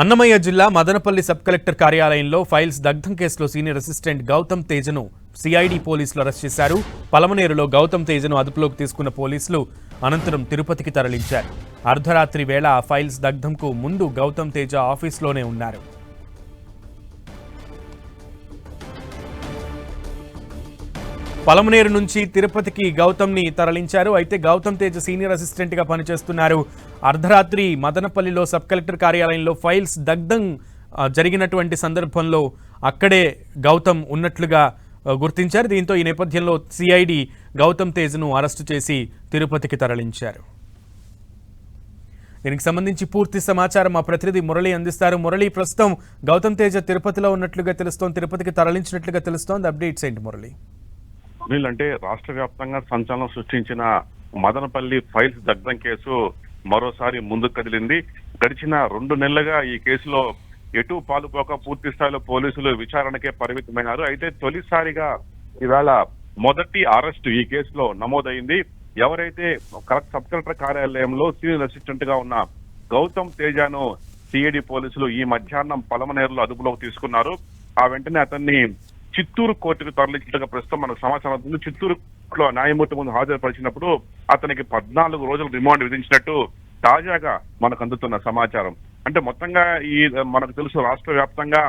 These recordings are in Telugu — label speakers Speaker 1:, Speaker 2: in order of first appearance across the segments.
Speaker 1: అన్నమయ్య జిల్లా మదనపల్లి సబ్ కలెక్టర్ కార్యాలయంలో ఫైల్స్ దగ్ధం కేసులో సీనియర్ అసిస్టెంట్ గౌతమ్ తేజను సిఐడి పోలీసులు అరెస్ట్ చేశారు. పలమనేరులో గౌతమ్ తేజను అదుపులోకి తీసుకున్న పోలీసులు అనంతరం తిరుపతికి తరలించారు. అర్ధరాత్రి వేళ ఫైల్స్ దగ్ధంకు ముందు గౌతమ్ తేజ ఆఫీస్లోనే ఉన్నారు. పలమనేరు నుంచి తిరుపతికి గౌతమ్ని తరలించారు. అయితే గౌతమ్ తేజ సీనియర్ అసిస్టెంట్గా పనిచేస్తున్నారు. అర్ధరాత్రి మదనపల్లిలో సబ్ కలెక్టర్ కార్యాలయంలో ఫైల్స్ దగ్ధం జరిగినటువంటి సందర్భంలో అక్కడే గౌతమ్ ఉన్నట్లుగా గుర్తించారు. దీంతో ఈ నేపథ్యంలో సిఐడి గౌతమ్ తేజ్ను అరెస్టు చేసి తిరుపతికి తరలించారు. దీనికి సంబంధించి పూర్తి సమాచారం మా ప్రతినిధి మురళి అందిస్తారు. మురళి ప్రస్తుతం గౌతమ్ తేజ తిరుపతిలో ఉన్నట్లుగా తెలుస్తోంది. తిరుపతికి తరలించినట్లుగా తెలుస్తోంది. అప్డేట్స్ ఏంటి మురళి?
Speaker 2: అంటే రాష్ట్ర వ్యాప్తంగా సంచలనం సృష్టించిన మదనపల్లి ఫైల్స్ దగ్ధం కేసు మరోసారి ముందుకు కదిలింది. గడిచిన రెండు నెలలుగా ఈ కేసులో ఎటు పాలుపోక పూర్తి స్థాయిలో పోలీసులు విచారణకే పరిమితమైనారు. అయితే తొలిసారిగా ఇవాళ మొదటి అరెస్టు ఈ కేసులో నమోదైంది. ఎవరైతే కలెక్టర్ సబ్ కలెక్టర్ కార్యాలయంలో సీనియర్ అసిస్టెంట్గా ఉన్న గౌతమ్ తేజాను సిఐడి పోలీసులు ఈ మధ్యాహ్నం పలమనేరులో అదుపులోకి తీసుకున్నారు. ఆ వెంటనే అతన్ని చిత్తూరు కోర్టుకు తరలించినట్టుగా ప్రస్తుతం మనకు సమాచారం అవుతుంది చిత్తూరులో న్యాయమూర్తి ముందు హాజరుపరిచినప్పుడు అతనికి పద్నాలుగు రోజులు రిమాండ్ విధించినట్టు తాజాగా మనకు అందుతున్న సమాచారం. అంటే మొత్తంగా ఈ మనకు తెలుసు రాష్ట్ర వ్యాప్తంగా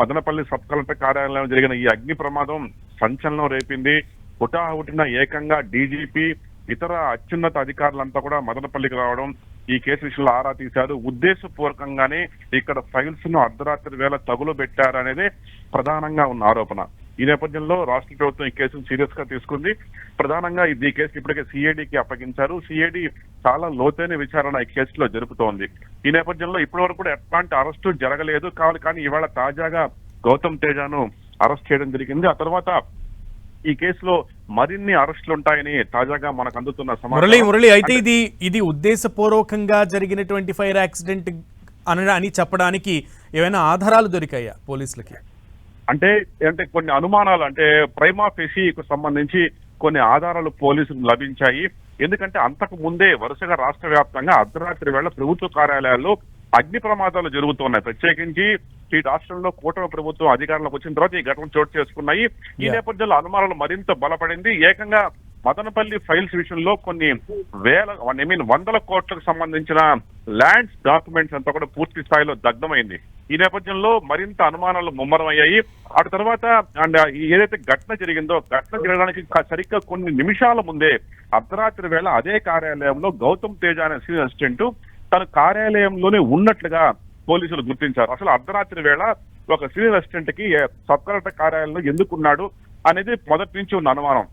Speaker 2: మదనపల్లి సబ్ కలెక్టర్ కార్యాలయంలో జరిగిన ఈ అగ్ని ప్రమాదం సంచలనం రేపింది. హుటాహుటిన ఏకంగా డీజీపీ ఇతర అత్యున్నత అధికారులంతా కూడా మదనపల్లికి రావడం ఈ కేసు విషయంలో ఆరా తీశారు. ఉద్దేశపూర్వకంగానే ఇక్కడ ఫైల్స్ను అర్ధరాత్రి వేళ తగులు పెట్టారనేదే ప్రధానంగా ఉన్న ఆరోపణ. ఈ నేపథ్యంలో రాష్ట్ర ప్రభుత్వం ఈ కేసును సీరియస్గా తీసుకుంది. ప్రధానంగా ఇది ఈ కేసు ఇప్పటికే సిఐడికి అప్పగించారు. సిఐడి చాలా లోతైన విచారణ ఈ కేసులో జరుపుతోంది. ఈ నేపథ్యంలో ఇప్పటి వరకు కూడా ఎట్లాంటి అరెస్టు జరగలేదు. కావాలి కానీ ఇవాళ తాజాగా గౌతమ్ తేజాను అరెస్ట్ చేయడం జరిగింది. ఆ తర్వాత ఈ కేసులో మరిన్ని అరెస్టులు ఉంటాయని తాజాగా మనకు అందుతున్న
Speaker 1: మురళి
Speaker 2: సమాచారం
Speaker 1: మురళి అయితే ఇది ఇది ఉద్దేశపూర్వకంగా జరిగినటువంటి ఫైర్ యాక్సిడెంట్ అని అని చెప్పడానికి ఏమైనా ఆధారాలు దొరికాయా పోలీసులకి?
Speaker 2: అంటే అంటే కొన్ని అనుమానాలు అంటే ప్రైమా ఫెసీకు సంబంధించి కొన్ని ఆధారాలు పోలీసులకు లభించాయి. ఎందుకంటే అంతకు ముందే వరుసగా రాష్ట్ర వ్యాప్తంగా అర్ధరాత్రి వేళ ప్రభుత్వ కార్యాలయాల్లో అగ్ని ప్రమాదాలు జరుగుతున్నాయి. ప్రత్యేకించి ఈ రాష్ట్రంలో కూటమి ప్రభుత్వం అధికారంలోకి వచ్చిన తర్వాత ఈ ఘటనలు చోటు చేసుకున్నాయి. ఈ. నేపథ్యంలో అనుమానాలు మరింత బలపడింది. ఏకంగా మదనపల్లి ఫైల్స్ విషయంలో కొన్ని వేల ఐ మీన్ వందల కోట్లకు సంబంధించిన ల్యాండ్స్ డాక్యుమెంట్స్ అంతా కూడా పూర్తి స్థాయిలో దగ్ధమైంది. ఈ నేపథ్యంలో మరింత అనుమానాలు ముమ్మరమయ్యాయి. ఆ తర్వాత అండ్ ఏదైతే ఘటన జరిగిందో ఘటన జరగడానికి సరిగ్గా కొన్ని నిమిషాల ముందే అర్ధరాత్రి వేళ అదే కార్యాలయంలో గౌతమ్ తేజ అనే సీనియర్ అసిస్టెంట్ తన కార్యాలయంలోనే ఉన్నట్లుగా పోలీసులు గుర్తించారు. అసలు అర్ధరాత్రి వేళ ఒక సీనియర్ అసిస్టెంట్కి సబ్ కలెక్టర్ కార్యాలయంలో ఎందుకున్నాడు అనేది మొదటి నుంచి ఉన్న అనుమానం.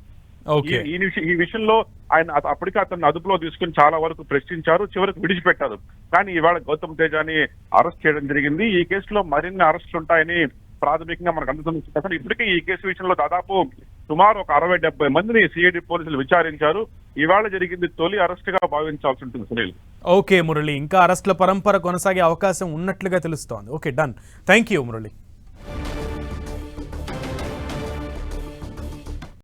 Speaker 2: ఈ- ఈ విష- ఈ విషయంలో ఆయన అప్పటికే అతన్ని అదుపులో తీసుకుని చాలా వరకు ప్రశ్నించారు చివరికి విడిచిపెట్టారు. కానీ ఇవాళ గౌతమ్ తేజాని అరెస్ట్ చేయడం జరిగింది. ఈ కేసులో మరిన్ని అరెస్టులు ఉంటాయని ప్రాథమికంగా మనకు అందుతున్న. ఇప్పటికే ఈ కేసు విషయంలో దాదాపు సుమారు ఒక అరవై డెబ్బై మందిని సిఐడి పోలీసులు విచారించారు. ఇవాళ జరిగింది తొలి అరెస్ట్గా భావించాల్సి ఉంటుంది సునీల్.
Speaker 1: ఓకే మురళి ఇంకా అరెస్టుల పరంపర కొనసాగే అవకాశం ఉన్నట్లుగా తెలుస్తోంది. Okay done. Thank you Murali.